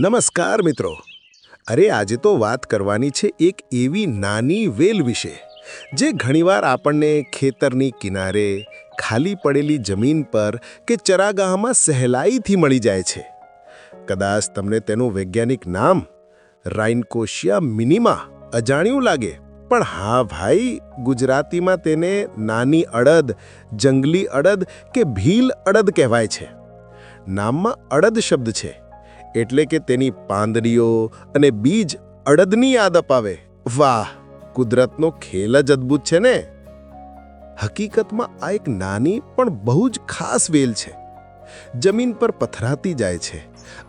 નમસ્કાર મિત્રો. અરે, આજે તો વાત કરવાની છે એક એવી નાની વેલ વિશે, જે ઘણીવાર આપણને ખેતરની કિનારે, ખાલી પડેલી જમીન પર કે ચરાગાહમાં સહેલાઈથી મળી જાય છે. કદાચ તમને તેનું વૈજ્ઞાનિક નામ રાઇનકોશિયા મિનિમા, અજાણ્યું લાગે, પણ હા ભાઈ, ગુજરાતીમાં તેને નાની અડદ, જંગલી અડદ કે ભીલ અડદ કહેવાય છે. નામમાં અડદ શબ્દ છે. એટલે કે તેની પાંદડીઓ અને બીજ અડદની યાદ અપાવે. વાહ, કુદરતનો ખેલ જ અદ્ભુત છે ને? હકીકતમાં આ એક નાની પણ બહુ જ ખાસ વેલ છે. જમીન પર પથરાતી જાય છે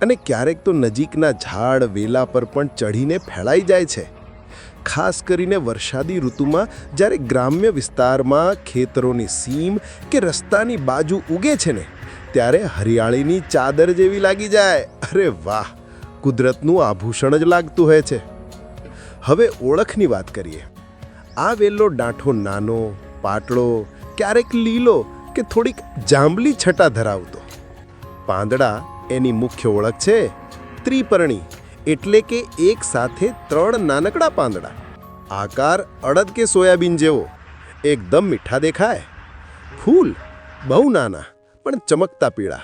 અને ક્યારેક તો નજીકના ઝાડ, વેલા પર પણ ચઢીને ફેલાઈ જાય છે. ખાસ કરીને વરસાદી ઋતુમાં જ્યારે ગ્રામ્ય વિસ્તારમાં ખેતરોની સીમ કે રસ્તાની બાજુ ઉગે છે ને, ત્યારે હરિયાળીની ચાદર જેવી લાગી જાય. અરે વાહ, કુદરતનું આભૂષણ જ લાગતું હોય છે. હવે ઓળખની વાત કરીએ. આ વેલો ડાંઠો નાનો, પાટળો, ક્યારેક લીલો કે થોડીક જાંબલી છટા ધરાવતો. પાંદડા એની મુખ્ય ઓળખ છે ત્રિપર્ણી, એટલે કે એક સાથે ત્રણ નાનકડા પાંદડા. આકાર અડદ કે સોયાબીન જેવો, એકદમ મીઠા દેખાય. ફૂલ બહુ નાના, પણ ચમકતા પીળા.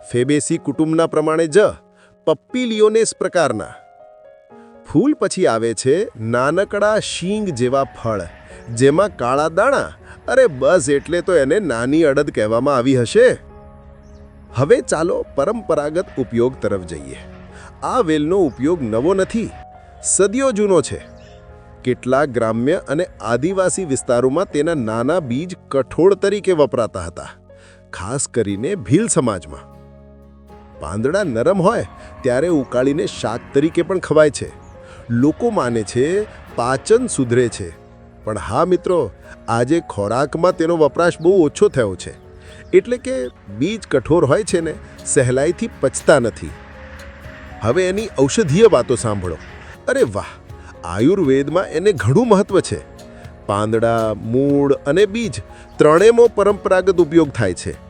ફેબેસી કુટુંબના પ્રમાણે જ પપ્પીલિયોનેસ પ્રકારના. ફૂલ પછી આવે છે નાનકડા શીંગ જેવા ફળ, જેમાં કાળા દાણા, અરે બસ એટલે તો એને નાની અડદ કહેવામાં આવી હશે. હવે ચાલો પરંપરાગત ઉપયોગ તરફ જઈએ. આ વેલનો ઉપયોગ નવો નથી, સદીઓ જૂનો છે. કેટલાક ગ્રામ્ય અને આદિવાસી વિસ્તારોમાં તેના નાના બીજ કઠોળ તરીકે વપરાતા હતા, ખાસ કરીને ભીલ સમાજમાં. પાંદડા નરમ હોય, ત્યારે ઉકાળીને શાક તરીકે પણ ખવાય છે. લોકો માને છે પાચન સુધરે છે. પણ હા મિત્રો, આજે ખોરાકમાં તેનો વપરાશ બહુ ઓછો થયો છે. એટલે કે બીજ કઠોર હોય છે ને, સહેલાઈથી પચતા નથી. હવે એની ઔષધીય વાતો સાંભળો. અરે વાહ, આયુર્વેદમાં એને ઘણું મહત્વ છે. પાંદડા, મૂળ અને બીજ ત્રણેયમાં પરંપરાગત ઉપયોગ થાય છે.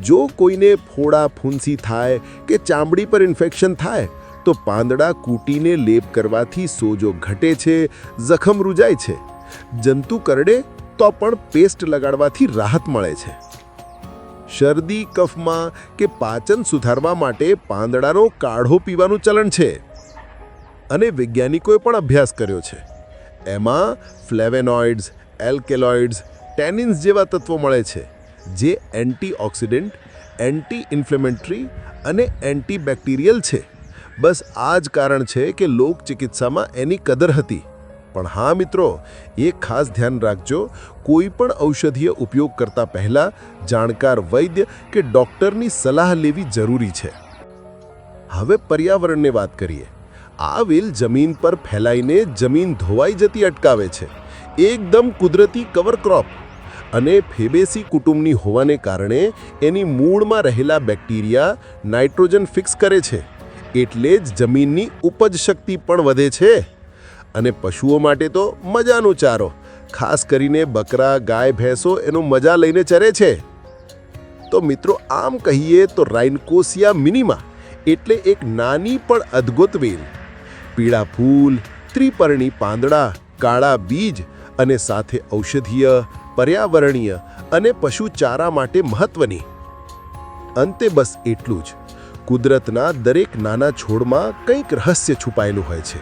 જો કોઈને ફોડા ફૂંસી થાય કે ચામડી પર ઇન્ફેક્શન થાય, તો પાંદડા કૂટીને લેપ કરવાથી સોજો ઘટે છે, જખમ રૂજાય છે. જંતુ કરડે તો પણ પેસ્ટ લગાડવાથી રાહત મળે છે. શરદી, કફમાં કે પાચન સુધારવા માટે પાંદડાનો કાઢો પીવાનું ચલણ છે. અને વૈજ્ઞાનિકોએ પણ અભ્યાસ કર્યો છે. એમાં ફ્લેવેનોઇડ્સ, એલ્કેલોઇડ્સ, ટેનિન્સ જેવા તત્વો મળે છે. જે એન્ટીઓક્સિડન્ટ એન્ટી ઇન્ફ્લેમેટરી અને એન્ટીબેક્ટેરિયલ છે. બસ આ જ કારણ છે કે લોક ચિકિત્સામાં એની કદર હતી. પણ હા મિત્રો, એ ખાસ ધ્યાન રાખજો, કોઈ પણ ઔષધીય ઉપયોગ કરતા પહેલા જાણકાર વૈદ્ય કે ડૉક્ટરની સલાહ લેવી જરૂરી છે. હવે પર્યાવરણની વાત કરીએ. આ વેલ જમીન પર ફેલાઈને જમીન ધોવાઈ જતી અટકાવે છે. એકદમ કુદરતી કવર ક્રોપ. અને ફેબેસી કુટુંબની હોવાને કારણે એની મૂળમાં રહેલા બેક્ટેરિયા નાઇટ્રોજન ફિક્સ કરે છે. એટલે જ જમીનની ઉપજ શક્તિ પણ વધે છે. અને પશુઓ માટે તો મજાનો ચારો, ખાસ કરીને બકરા, ગાય, ભેંસો એનો મજા લઈને ચરે છે. તો મિત્રો આમ કહીએ તો રાઇનકોસિયા મિનિમા એટલે એક નાની પણ અદ્ભુત વેલ. પીળા ફૂલ, ત્રિપર્ણી પાંદડા, કાળા બીજ અને સાથે ઔષધીય પર્યાવરણીય અને પશુચારા માટે મહત્વની. અંતે બસ એટલું જ. કુદરતના દરેક નાના છોડમાં કંઈક રહસ્ય છુપાયેલું હોય છે.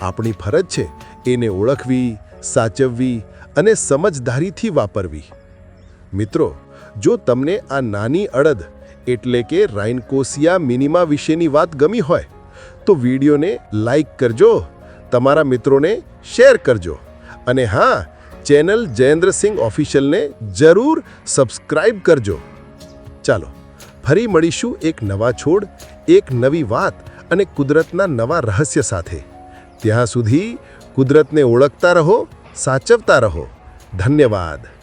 આપણી ફરજ છે એને ઓળખવી, સાચવવી અને સમજદારીથી વાપરવી. મિત્રો, જો તમને આ નાની અડદ એટલે કે રાઇનકોસિયા મિનિમા વિશેની વાત ગમી હોય, તો વિડીયોને લાઈક કરજો, તમારા મિત્રોને શેર કરજો અને હા ચેનલ જયેન્દ્રસિંહ ઓફિશિયલને જરૂર સબસ્ક્રાઇબ કરજો. ચાલો, ફરી મળીશું એક નવા છોડ, એક નવી વાત અને કુદરતના નવા રહસ્ય સાથે. ત્યાં સુધી કુદરતને ઓળખતા રહો, સાચવતા રહો. ધન્યવાદ.